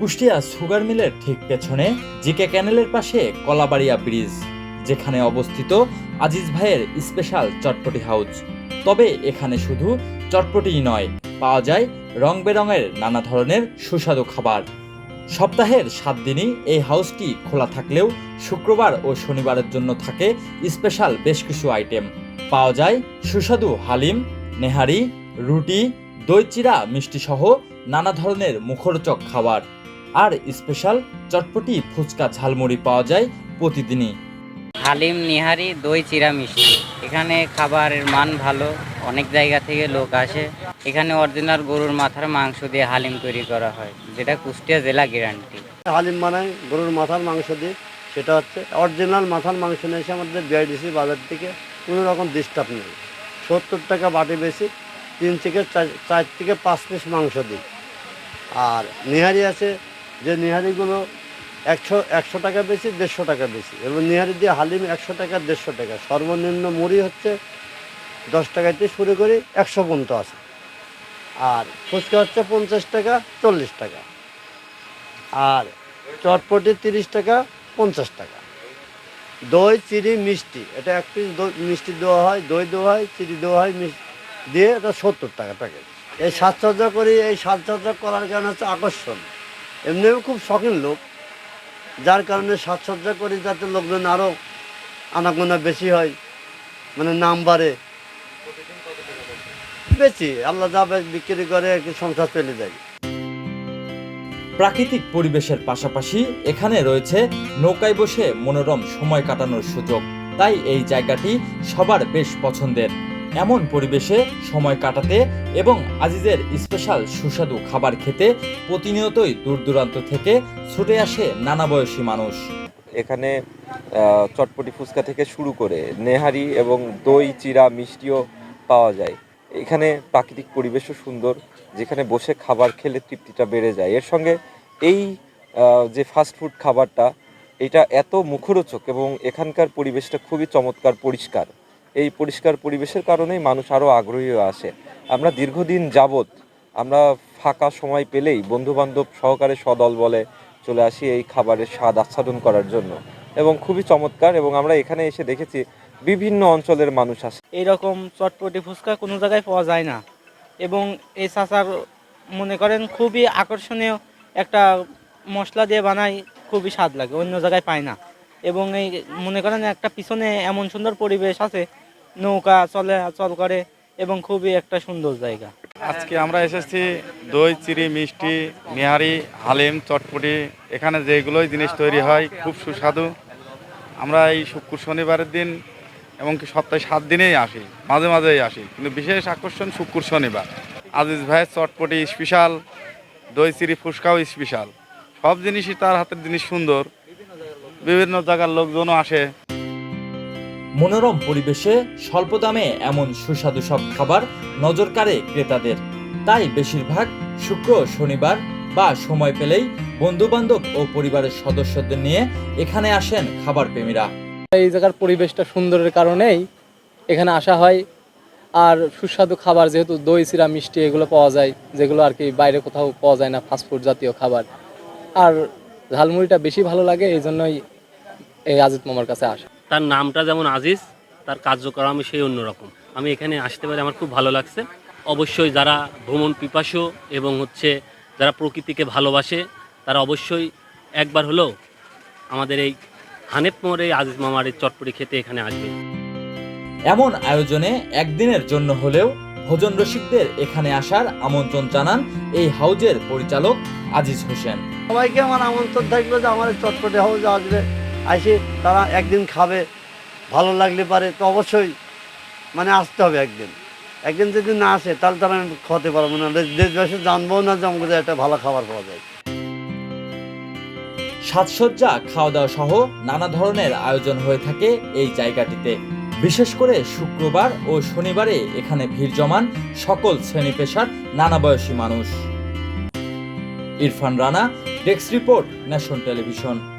Kushtia sugar মিলের ঠিক পেছনে জিকে ক্যানেলের পাশে কলাবাড়িয়া ব্রিজ, যেখানে অবস্থিত আজিজ ভাইয়ের স্পেশাল চটপটি হাউস তবে এখানে শুধু চটপটিই নয়, পাওয়া যায় রং বেরঙের নানা ধরনের সুস্বাদু খাবার। সপ্তাহের সাত দিনই এই হাউসটি খোলা থাকলেও শুক্রবার ও শনিবারের জন্য থাকে স্পেশাল বেশ কিছু আইটেম। পাওয়া যায় সুস্বাদু হালিম, নেহারি, রুটি দই চিরা মিষ্টি সহ নানা ধরনের মুখরোচক খাবার। আর স্পেশাল চটপটি ফুচকা ঝালমুড়ি পাওয়া যায় প্রতিদিনই। হালিম নিহারি দই চিরা মিষ্টি এখানে খাবারের মান ভালো অনেক জায়গা থেকে লোক আসে। এখানে অরিজিনাল গরুর মাথার মাংস দিয়ে হালিম তৈরি করা হয় যেটা কুষ্টিয়া জেলা গ্যারান্টি। হালিম বানাই গরুর মাথার মাংস দিয়ে সেটা হচ্ছে অরিজিনাল মাথার মাংস নিয়ে এসে আমাদের বিআইডিসি বাজার থেকে কোনো রকম ডিস্টার্ব নেই। সত্তর টাকা বাটি বেশি তিন থেকে চার- চার থেকে পাঁচ পিস মাংস দিই। আর নিহারি আছে যে নিহারিগুলো একশো একশো টাকা বেশি, দেড়শো টাকা বেশি। এবং নিহারি দিয়ে হালিম একশো টাকা, দেড়শো টাকা। সর্বনিম্ন মুড়ি হচ্ছে দশ টাকাতে শুরু করি, একশো পর্যন্ত আছে। আর ফুচকা হচ্ছে পঞ্চাশ টাকা, চল্লিশ টাকা। আর চটপটি তিরিশ টাকা, পঞ্চাশ টাকা। দই চিনি মিষ্টি। এটা এক পিস মিষ্টি দেওয়া হয়, দই দেওয়া হয় চিনি দেওয়া হয় দিয়ে এটা সত্তর টাকা প্যাকেট। এই সাজসজ্জা করি, এই সাজসজ্জা করার কারণে হচ্ছে আকর্ষণ। এমনিও খুব শখিন লোক। যার কারণে সাজসজ্জা করি যাতে লোকজন আরও আনাগোনা বেশি হয় মানে নাম বাড়ে। বেশি, আল্লাহ যা বিক্রি করে সংসার চলে যায়। প্রাকৃতিক পরিবেশের পাশাপাশি এখানে রয়েছে নৌকায় বসে মনোরম সময় কাটানোর সুযোগ। তাই এই জায়গাটি সবার বেশ পছন্দের। এমন পরিবেশে সময় কাটাতে এবং আজিজের স্পেশাল সুস্বাদু খাবার খেতে প্রতিনিয়তই দূর দূরান্ত থেকে ছুটে আসে নানা বয়সী মানুষ। এখানে চটপটি ফুচকা থেকে শুরু করে নেহারি এবং দই চিরা মিষ্টিও পাওয়া যায়। এখানে প্রাকৃতিক পরিবেশও সুন্দর, যেখানে বসে খাবার খেলে তৃপ্তিটা বেড়ে যায়। এর সঙ্গে এই যে ফাস্ট ফুড খাবারটা, এটা এত মুখরোচক এবং এখানকার পরিবেশটা খুবই চমৎকার, পরিষ্কার। এই পরিষ্কার পরিবেশের কারণেই মানুষ আরও আগ্রহী আসে। আমরা দীর্ঘদিন যাবৎ আমরা ফাঁকা সময় পেলেই বন্ধুবান্ধব সহকারে সদল বলে চলে আসি এই খাবারের স্বাদ আচ্ছাদন করার জন্য। এবং খুবই চমৎকার এবং আমরা এখানে এসে দেখেছি বিভিন্ন অঞ্চলের মানুষ আসে। এইরকম চটপটি ফুচকা কোনো জায়গায় পাওয়া যায় না। এবং এই চাচার মনে করেন খুবই আকর্ষণীয় একটা মশলা দিয়ে বানাই খুবই স্বাদ লাগে, অন্য জায়গায় পায় না। এবং এই মনে করেন একটা পিছনে এমন সুন্দর পরিবেশ আছে, নৌকা চলে, চল করে এবং খুবই একটা সুন্দর জায়গা। আজকে আমরা এসেছি দই, চিড়ি, মিষ্টি নিহারি হালিম, চটপটি, এখানে যেগুলোই জিনিস তৈরি হয়, খুব সুস্বাদু। আমরা এই শুক্র শনিবারের দিন এমনকি সপ্তাহে সাত দিনেই আসি, মাঝে মাঝেই আসি, কিন্তু বিশেষ আকর্ষণ শুক্র শনিবার। আজিজ ভাইয়ের চটপটি স্পেশাল, দই, চিড়ি, ফুচকাও স্পেশাল। সব জিনিসই তার হাতের জিনিস সুন্দর। বিভিন্ন জায়গার লোকজনও আসে। মনোরম পরিবেশে স্বল্প দামে এমন সুস্বাদু সব খাবার নজর কাড়ে ক্রেতাদের। তাই বেশিরভাগ শুক্র শনিবার বা সময় পেলেই বন্ধু বান্ধব ও পরিবারের সদস্যদের নিয়ে এখানে আসেন খাবার প্রেমীরা। এই জায়গার পরিবেশটা সুন্দরের কারণেই এখানে আসা হয়। আর সুস্বাদু খাবার যেহেতু দই চিরা মিষ্টি এগুলো পাওয়া যায় যেগুলো আর কি বাইরে কোথাও পাওয়া যায় না ফাস্টফুড জাতীয় খাবার। আর ঝালমুড়িটা বেশি ভালো লাগে এই জন্যই এই আজিত মামার কাছে আসা। তার নামটা যেমন আজিজ তার কার্যক্রম সেই অন্যরকম আমি এখানে আসতে পারি আমার খুব ভালো লাগছে। অবশ্যই যারা ভ্রমণ পিপাসু এবং হচ্ছে যারা প্রকৃতিকে ভালোবাসে তারা অবশ্যই একবার হলেও আমাদের এই হানেপ মোড়ে আজিজ মামার এই চটপটি খেতে এখানে আসবে। এমন আয়োজনে একদিনের জন্য হলেও ভোজন রসিকদের এখানে আসার আমন্ত্রণ জানান এই হাউজের পরিচালক আজিজ হোসেন। সবাইকে আমার আমন্ত্রণ থাকল যে আমার চটপটে হাউস আসবে। আসে তারা একদিন খাবে, ভালো লাগলে পারে, তো অবশ্যই মানে আসতে হবে একদিন। একদিন যদি না আসে, তাহলে তারা আমি খাওয়াতে পারব না। দেশ- দেশবাসী জানব না যে আমাদের একটা ভালো খাবার পাওয়া যায়। সাজসজ্জা খাওয়া দাওয়া সহ নানা ধরনের আয়োজন হয়ে থাকে এই জায়গাটিতে। বিশেষ করে শুক্রবার ও শনিবারে এখানে ভিড় জমান সকল শ্রেণি পেশার নানা বয়সী মানুষ। Irfan Rana, desk report nation television.